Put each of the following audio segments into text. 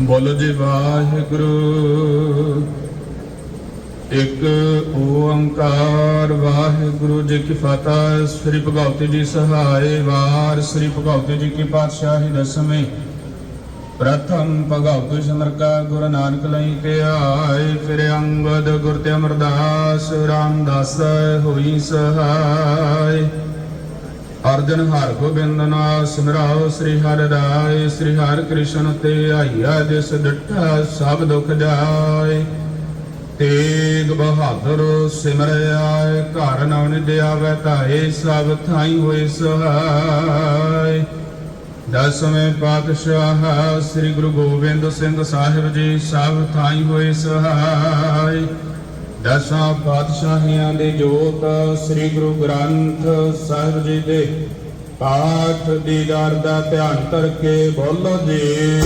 ਬੋਲੋ ਜੀ, ਵਾਹਿਗੁਰੂ। ਇੱਕ ਓੰਕਾਰ, ਵਾਹਿਗੁਰੂ ਜੀ ਕੀ ਫਤਿਹ। ਸ੍ਰੀ ਭਗਵਤੀ ਜੀ ਸਹਾਇ ਵਾਰ, ਸ੍ਰੀ ਭਗਵਤੀ ਜੀ ਕੀ ਪਾਤਸ਼ਾਹੀ ਦਸਵੇਂ। ਪ੍ਰਥਮ ਭਗਵਤੀ ਸਿਮਰ ਕਾ ਗੁਰੂ ਨਾਨਕ ਲਈ ਤੇ ਆਏ ਫਿਰ ਅੰਗਦ ਗੁਰ ਤੇ ਅਮਰਦਾਸ, ਰਾਮਦਾਸ ਹੋਈ ਸਹਾਇ ਅਰਜਨ ਹਰ ਗੋਬਿੰਦ ਨਾ ਸਿਮਰਾਓ ਸ੍ਰੀ ਹਰਿ ਰਾਏ, ਸ੍ਰੀ ਹਰਿ ਕ੍ਰਿਸ਼ਨ ਤੇ ਆਈਆ ਜਿਸ ਡਿਠਾ ਸਭ ਦੁਖ ਜਾਏ। ਤੇਗ ਬਹਾਦਰ ਸਿਮਰ ਘਰ ਨਵ ਦਿਆਵੇ ਧਾਏ, ਸਭ ਥਾਈ ਹੋਏ ਸਹਾਇ ਦਸਵੇਂ ਪਾਤਸ਼ਾਹ ਸ੍ਰੀ ਗੁਰੂ ਗੋਬਿੰਦ ਸਿੰਘ ਸਾਹਿਬ ਜੀ, ਸਭ ਥਾਈ ਹੋਏ ਸਹਾਇ ਦਸਾਂ ਪਾਤਸ਼ਾਹੀਆਂ ਦੇ ਜੋਤ ਸ੍ਰੀ ਗੁਰੂ ਗ੍ਰੰਥ ਸਾਹਿਬ ਜੀ ਦੇ ਪਾਠ ਦੀਦਾਰ ਦਾ ਧਿਆਨ ਕਰਕੇ ਬੋਲੋ ਜੀ।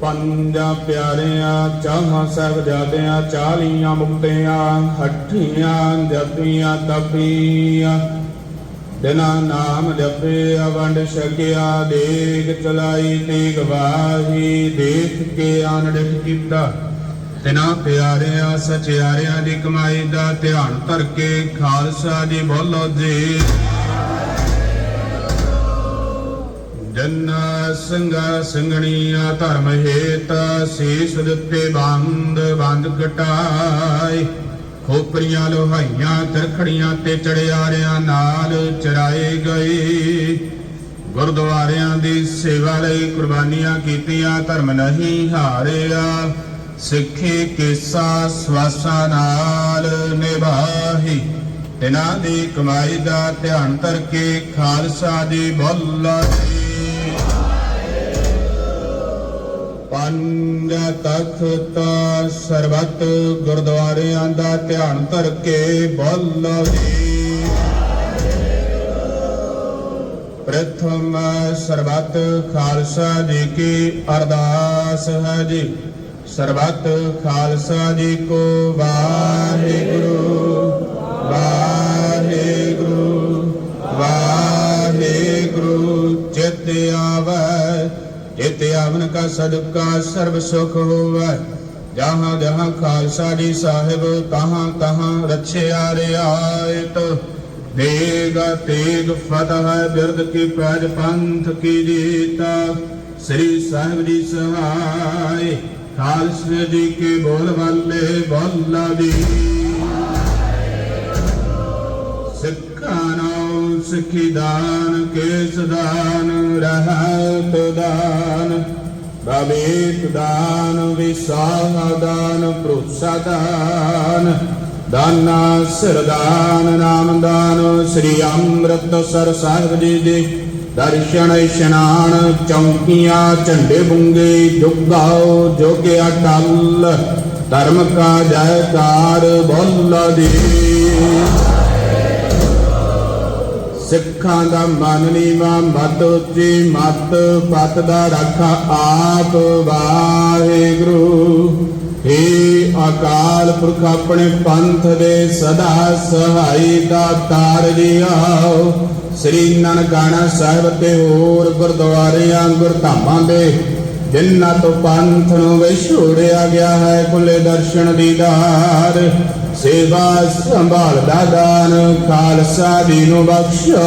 ਪੰਜਾਂ ਪਿਆਰਿਆਂ, ਚਾਹਾਂ ਸਾਹਿਬਜ਼ਾਦਿਆਂ ਚਾਲੀਆਂ ਮੁਕਤਿਆਂ, ਹੱਠੀਆਂ ਜਪੀਆਂ ਤਪੀਆਂ ਬਿਨਾ ਨਾਮ ਜਪੇ ਅਵੰਡ ਛਕਿਆ ਦੇਗ ਚਲਾਈ ਤੇ ਗਵਾਹੀ ਦੇਖ ਕੇ ਆਨੜਿਕ ਕੀਤਾ। ਤਿਨਾ ਪਿਆਰਿਆਂ, ਸਚਿਆਰਿਆਂ ਦੀ ਕਮਾਈ ਦਾ ਧਿਆਨ ਧਰ ਕੇ ਖਾਲਸਾ ਜੀ ਬੋਲੋ ਜੀ। ਜਨ ਸੰਗਾ ਸੰਗਣੀਆਂ ਧਰਮ ਹੇਤ, ਸੀਸ ਦਿੱਤੇ ਬੰਦ ਬੰਦ ਕਟਾਈ। ਖੋਪਰੀਆਂ ਲੋਹਾਈਆਂ ਤਰਖੜੀਆਂ ਤੇ ਚੜਿਆਰਿਆਂ ਨਾਲ ਚਰਾਏ ਗਏ। ਗੁਰਦੁਆਰਿਆਂ ਦੀ ਸੇਵਾ ਲਈ ਕੁਰਬਾਨੀਆਂ ਕੀਤੀਆਂ, ਧਰਮ ਨਹੀਂ ਹਾਰਿਆ। ਸਿੱਖੀ ਕਿਸਾ ਸਵਾਸਾਂ ਨਾਲ ਨਿਭਾਹੀ। ਤਿਨਾਂ ਦੀ ਕਮਾਈ ਦਾ ਧਿਆਨ ਧਰ ਕੇ ਖਾਲਸਾ ਦੀ ਬੋਲਾ ਪੰਜ ਤਖਤ ਸਰਬੱਤ ਗੁਰਦੁਆਰਿਆਂ ਦਾ ਧਿਆਨ ਧਰ ਕੇ ਬੋਲੋ ਜੀ। ਪ੍ਰਥਮ ਸਰਬੱਤ ਖਾਲਸਾ ਜੀ ਕੀ ਅਰਦਾਸ ਹੈ ਜੀ। ਸਰਬਤ ਖਾਲਸਾ ਜੀ ਕੋ ਵਾਹਿਗੁਰੂ ਵਾਹਿਗੁਰੂ ਵਾਹਿਗੁਰੂ, ਚਿਤ ਆਵੈ। ਜਿਤ ਆਵਨ ਕਾ ਸਦਕਾ ਸਰਬ ਸੁਖ ਹੋਵੈ। ਜਹਾਂ ਜਹਾਂ ਖਾਲਸਾ ਜੀ ਸਾਹਿਬ, ਤਹਾਂ ਤਹਾਂ ਰਛਿਆ ਰਿਆਇਤ ਦੇਗ ਤੇਗ ਫਤਹ ਬਿਰਦ ਕੀ ਪੈਜ ਪੰਥ ਕੀ ਜੀਤਾ। ਸ੍ਰੀ ਸਾਹਿਬ ਜੀ ਸਹਾਇ ਖਾਲਸੇ ਜੀ ਕੇ ਬੋਲ ਵਾਲੇ ਬੋਲਾ ਦੀ ਸਿੱਖੀ ਦਾਨ, ਕੇਸ ਦਾਨ, ਰਹਿਤ ਦਾਨ ਬਵੇਤ ਦਾਨ ਵਿਸਾਹ ਦਾਨ, ਭਰੋਸਾ ਦਾਨ, ਦਾਨਾ ਸਿਰ ਦਾਨ, ਨਾਮ ਦਾਨ, ਸ੍ਰੀ ਅੰਮ੍ਰਿਤਸਰ ਸਾਹਿਬ ਜੀ ਦੇ ਦਰਸ਼ਨ ਇਸ਼ਨਾਨ, ਚੌਂਕੀਆਂ, ਝੰਡੇ ਬੁੰਗੇ, ਜੁਗਾਓ ਜੋਗਿਆ ਟਲ ਧਰਮ ਕਾ ਜੈਕਾਰ, ਬੋਲਾ ਦੀ। ਸਿੱਖਾਂ ਦਾ ਮਨ ਨੀਵਾ ਮਤ ਉੱਚੀ, ਮਤ ਪਤ ਦਾ ਰੱਖਾ ਆਪ ਵਾਹਿਗੁਰੂ। ਏ ਅਕਾਲ ਪੁਰਖ ਆਪਣੇ ਪੰਥ ਦੇ ਸਦਾ ਸਹਾਈ ਦਾ ਤਾਰ ਜੀਓ ਸ੍ਰੀ ਨਨਕਾਣਾ ਸਾਹਿਬ ਤੇ ਹੋਰ ਗੁਰਦੁਆਰਿਆਂ, ਗੁਰਧਾਮਾਂ ਦੇ, ਜਿਨ੍ਹਾਂ ਤੋਂ ਪੰਥ ਨੂੰ ਵਿਛੋੜਿਆ ਗਿਆ ਹੈ ਕੁੱਲੇ ਦਰਸ਼ਨ ਦੀਦਾਰ। ਸੇਵਾ ਸੰਭਾਲ ਦਾ ਦਾਨ ਖਾਲਸਾ ਦੀ ਨੂੰ ਬਖਸ਼ੋ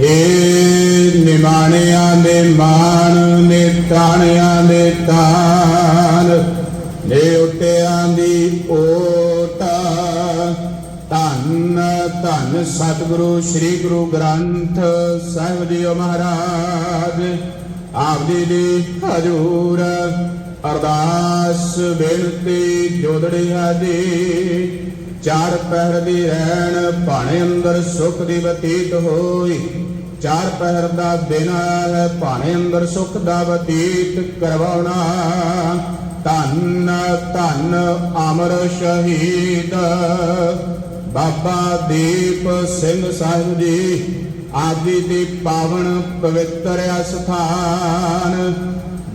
ਏ ਨਿਮਾਣਿਆਂ ਦੇ ਮਾਨ ਨੇ ਤਾਣਿਆਂ ਦੇ ਤਾਨ ਨੇ ਉਟਿਆਂ ਦੀ ਓਟਾ ਧੰਨ ਧੰਨ ਸਤਿਗੁਰੂ ਸ੍ਰੀ ਗੁਰੂ ਗ੍ਰੰਥ ਸਾਹਿਬ ਜੀ ਮਹਾਰਾਜ ਆਪ ਜੀ ਦੀ ਹਜੂਰ ਅਰਦਾਸ ਬੇਨਤੀ ਜੋਦੜੀ ਆਦੀ ਚਾਰ ਪਹਿਰ ਦੀ ਰਹਿਣ ਭਾਣੇ ਅੰਦਰ ਸੁਖ ਦੀ ਬਤੀਤ ਹੋਈ। ਚਾਰ ਪਹਿਰ ਦਾ ਦਿਨ ਹੈ ਭਾਣੇ ਅੰਦਰ ਸੁਖ ਦਾ ਬਤੀਤ ਕਰਵਾਉਣਾ। ਧੰਨ ਧੰਨ ਅਮਰ ਸ਼ਹੀਦ। ਬਾਬਾ ਦੀਪ ਸਿੰਘ ਸਾਹਿਬ ਜੀ, ਆਦਿ ਦੀ ਪਾਵਨ ਪਵਿੱਤਰ ਅਸਥਾਨ।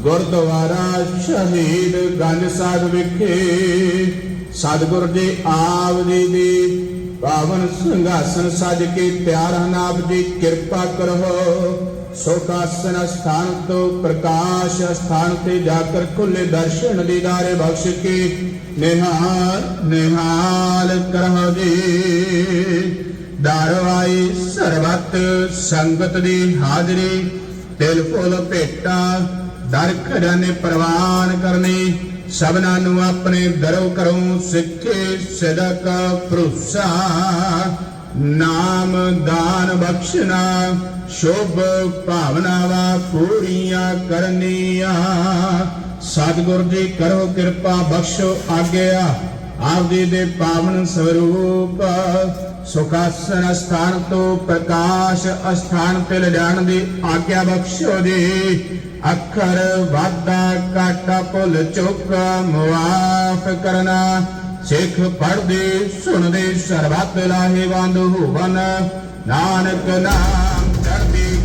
ਗੁਰਦੁਆਰਾ ਸ਼ਹੀਦ ਗੰਜ ਸਾਹਿਬ ਵਿਖੇ ਸਤਿਗੁਰ ਜੀ ਆਪ ਜੀ ਦੀ ਪਾਵਨ ਸਿੰਘਾਸਨ ਸਜ ਕੇ ਤਿਆਰ ਹਨ ਆਪ ਕਿਰਪਾ ਕਰੋ। ਸੋਕਾਸਨ ਸਥਾਨ ਤੋਂ ਪ੍ਰਕਾਸ਼ ਸਥਾਨ ਤੇ ਜਾ ਕਰ ਖੁੱਲੇ ਦਰਸ਼ਨ ਦੀਦਾਰੇ ਬਖਸ਼ ਕੇ ਨਿਹਾਲ ਨਿਹਾਲ ਕਰੋ ਜੀ। ਦਰਵਾਈ ਸਰਬਤ ਸੰਗਤ ਦੀ ਹਾਜ਼ਰੀ ਦਿਲ ਫੁੱਲ ਭੇਟਾ ਦਰ ਖਜ਼ਾਨੇ ਪ੍ਰਵਾਨ ਕਰਨੀ, ਸਭਨਾਂ ਨੂੰ ਆਪਣੇ ਦਰੋ ਕਰੋ ਸਿੱਖੇ ਸਦਕ ਭਰੋਸਾ। ਨਾਮ ਦਾਨ ਬਖਸ਼ਣਾ, ਸ਼ੁਭ ਭਾਵਨਾਵਾਂ ਪੂਰੀਆਂ ਕਰਨੀਆਂ। ਸਤਿਗੁਰ ਜੀ ਕਰੋ ਕਿਰਪਾ, ਬਖਸ਼ੋ ਆਗਿਆ ਆਪ ਜੀ ਦੇ ਪਾਵਨ ਸਰੂਪ। ਸੁਖਾਸਨ ਸਥਾਨ ਤੋਂ ਪ੍ਰਕਾਸ਼ ਅਸਥਾਨ ਤੇ ਲਿਜਾਣ ਦੀ ਆਗਿਆ ਬਖਸ਼ੋ ਜੀ। ਅੱਖਰ ਵਾਦਾ ਕਾਟਾ ਭੁੱਲ ਚੁੱਕ ਮੁਆਫ ਕਰਨਾ। ਸਿੱਖ ਪੜਦੇ ਸੁਣਦੇ, ਸਰਬੱਤ ਲਾਹੇਵੰਦ ਹੋਵਨ। ਨਾਨਕ ਨਾਮ ਚੜ੍ਹਦੀ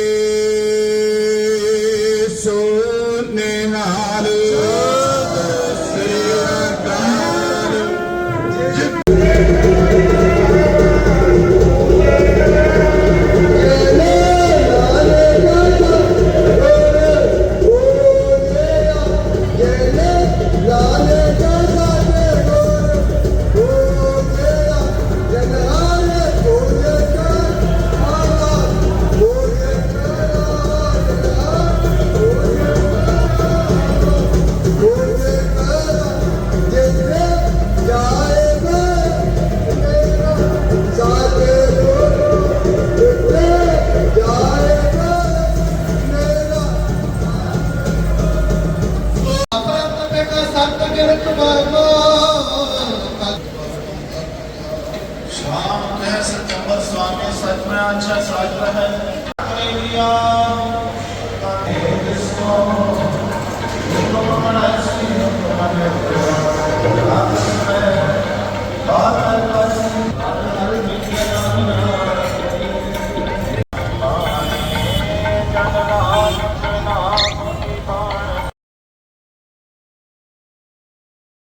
ਸ਼ਾਮ ਕਹਿ ਸਤੰਬਰ ਸਵਾਮੀ ਸਤਨਾ ਅੱਛਾ ਸਾਜ ਰਹਾ ਹੈ